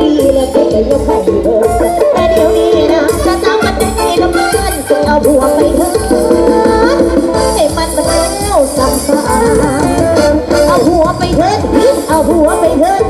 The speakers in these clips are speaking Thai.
ดีแล้ก็จะยกให้เธอแต่เนูมีนะถ้าสามันได้กับเนก็เอาบัวไปเถอะให้มันมาวเอาหัวไปเถอะเอาหัวไปเถิด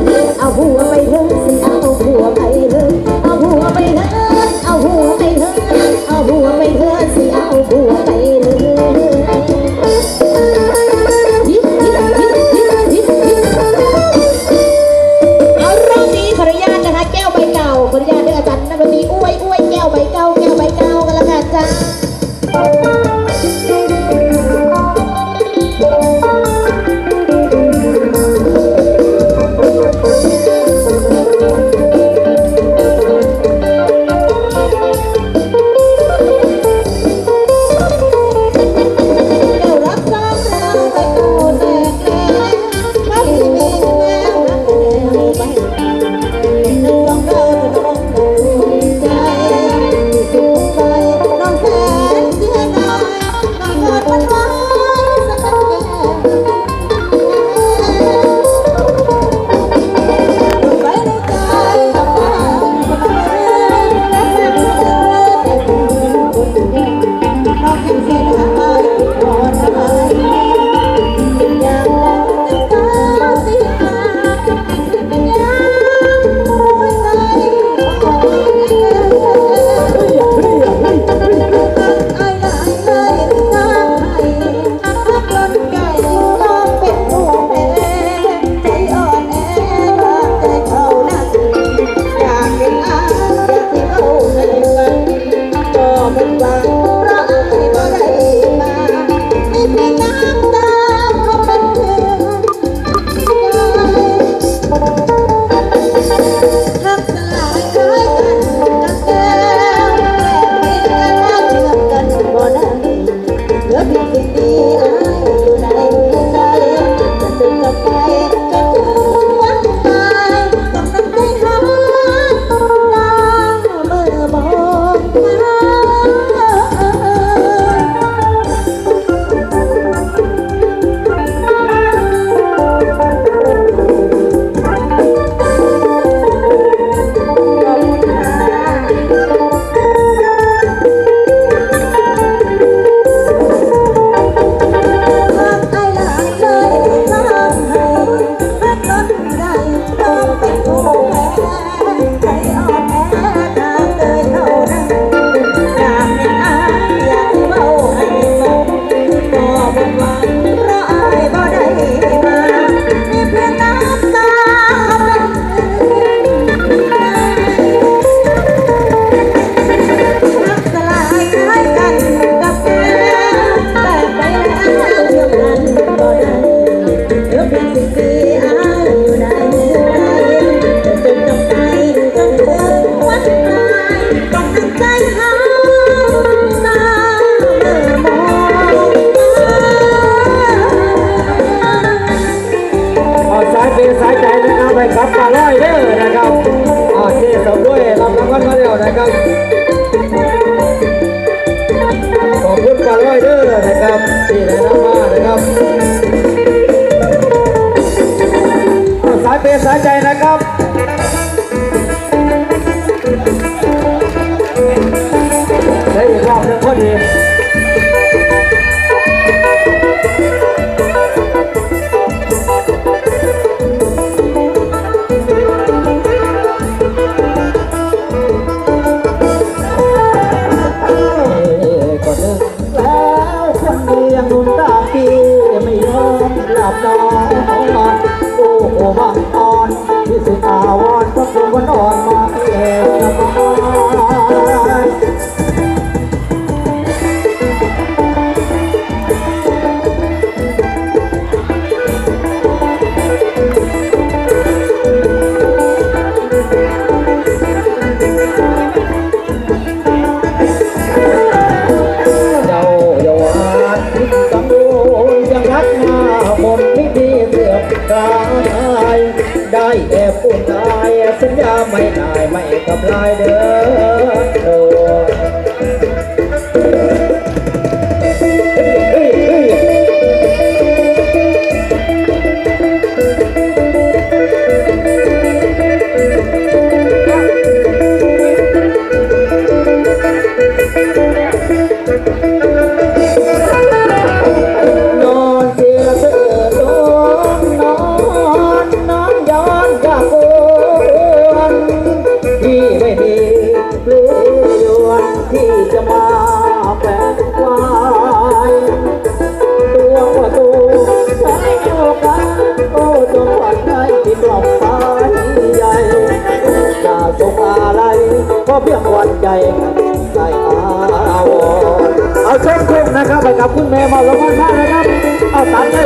ร้อเด้อนะครับตีไหนน้ำมานะครับสายเปรย์สายใจนะครับ นอนกูโอ้บ้านอ่อนที่สิอาวอนพระคุณวันอ่อน แอบพูดตายสัญญาไม่ได้ไม่กลัำลายเด้อ เพียงวันใจใจอาวรเอาเชิญคุณนะครับไปกับคุณแม่มาลงมาท่านะครับเอาตัดเลย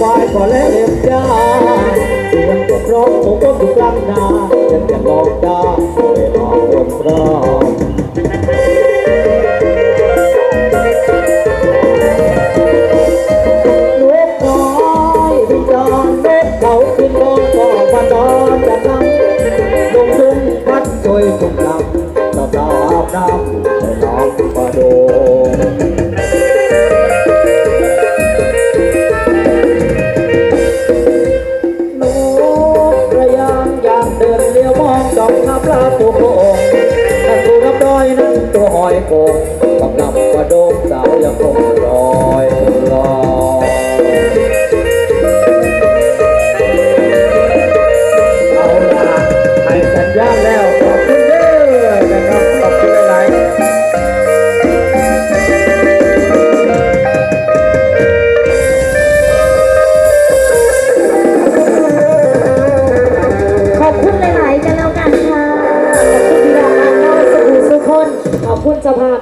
ควายควายก็เล่นยาเสียงก็เพร้องผมก็ถูกกลางนาฉันจะลองได้เวลอบนกน้อยบินดอนนกเขาบินดอนก็บันดอนจากนั้นลงทุ่งพัดช่วยทุ่งดำตาตาบน้ำใส่น้ำปลาโด อยโกงกำลังมาโดมสาวยังคงลอยลอย